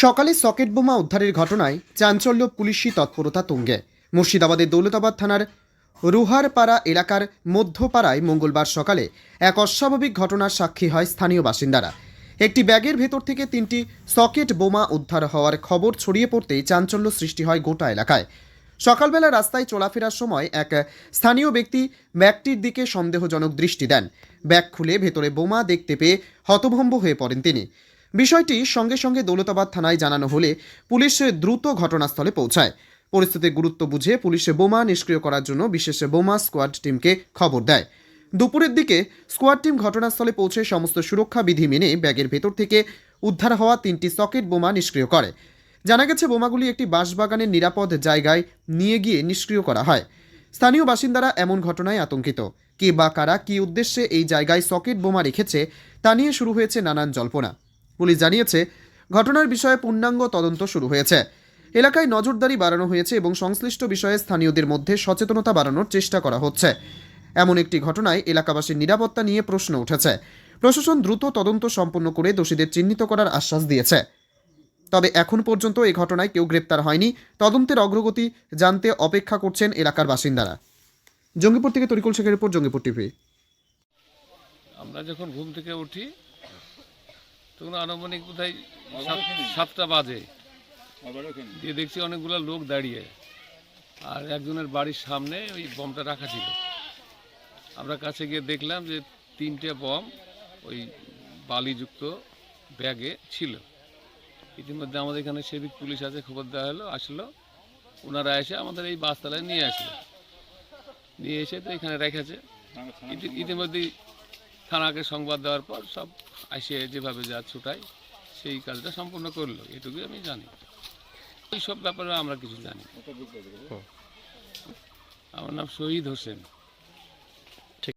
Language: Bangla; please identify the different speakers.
Speaker 1: সকালে সকেট বোমা উদ্ধারের ঘটনায় চাঞ্চল্য, পুলিশি তৎপরতা তুঙ্গে। মুর্শিদাবাদের দৌলতাবাদ থানার রুহারপাড়া এলাকার মধ্যপাড়ায় মঙ্গলবার সকালে এক অস্বাভাবিক ঘটনার সাক্ষী হয় স্থানীয় বাসিন্দারা। একটি ব্যাগের ভেতর থেকে তিনটি সকেট বোমা উদ্ধার হওয়ার খবর ছড়িয়ে পড়তেই চাঞ্চল্য সৃষ্টি হয় গোটা এলাকায়। সকালবেলা রাস্তায় চলাফেরার সময় এক স্থানীয় ব্যক্তি ব্যাগটির দিকে সন্দেহজনক দৃষ্টি দেন। ব্যাগ খুলে ভেতরে বোমা দেখতে পেয়ে হতভম্ব হয়ে পড়েন তিনি। বিষয়টি সঙ্গে সঙ্গে দৌলতাবাদ থানায় জানানো হলে পুলিশ দ্রুত ঘটনাস্থলে পৌঁছায়। পরিস্থিতির গুরুত্ব বুঝে পুলিশে বোমা নিষ্ক্রিয় করার জন্য বিশেষ বোমা স্কোয়াড টিমকে খবর দেয়। দুপুরের দিকে স্কোয়াড টিম ঘটনাস্থলে পৌঁছে সমস্ত সুরক্ষা বিধি মেনে ব্যাগের ভেতর থেকে উদ্ধার হওয়া তিনটি সকেট বোমা নিষ্ক্রিয় করে। জানা গেছে, বোমাগুলি একটি বাঁশবাগানের নিরাপদ জায়গায় নিয়ে গিয়ে নিষ্ক্রিয় করা হয়। স্থানীয় বাসিন্দারা এমন ঘটনায় আতঙ্কিত। কে বা কারা কী উদ্দেশ্যে এই জায়গায় সকেট বোমা রেখেছে তা নিয়ে শুরু হয়েছে নানান জল্পনা। পুলিশ জানিয়েছে, ঘটনার বিষয়ে পূর্ণাঙ্গ তদন্ত শুরু হয়েছে। এলাকায় নজরদারি বাড়ানো হয়েছে এবং সংশ্লিষ্ট বিষয়ে স্থানীয়দের মধ্যে সচেতনতা বাড়ানোর চেষ্টা করা হচ্ছে। এমন একটি ঘটনায় এলাকাবাসীর নিরাপত্তা নিয়ে প্রশ্ন উঠেছে। প্রশাসন দ্রুত তদন্ত সম্পন্ন করে দোষীদের চিহ্নিত করার আশ্বাস দিয়েছে। তবে এখন পর্যন্ত এই ঘটনায় কেউ গ্রেপ্তার হয়নি। তদন্তের অগ্রগতি জানতে অপেক্ষা করছেন এলাকার বাসিন্দারা। জঙ্গিপুর থেকে তরিকুল শেখের উপর জঙ্গিপুর টিভি।
Speaker 2: আমরা যখন ঘুম থেকে উঠি তখন আনুমানিক কোথায় সাত- সাতটা বাজে। দিয়ে দেখছি অনেকগুলো লোক দাঁড়িয়ে। আর একজনের বাড়ির সামনে ওই বমটা রাখা ছিল। আমরা কাছে গিয়ে দেখলাম যে তিনটে বম ওই বালিযুক্ত ব্যাগে ছিল। ইতিমধ্যে আমাদের এখানে সেবিক পুলিশ আছে খবর দেওয়া হলো আসলো। ওনারা এসে আমাদের এই বাসতলায় নিয়ে আসলো। নিয়ে এসে তো এখানে রেখেছে। ইতি- ইতিমধ্যেই থানাকে সংবাদ দেওয়ার পর সব আসে যেভাবে যা ছুটায় সেই কাজটা সম্পূর্ণ করল এটুকুই আমি জানি। এইসব ব্যাপারে আমরা কিছু জানি। আমার নাম শহীদ হোসেন।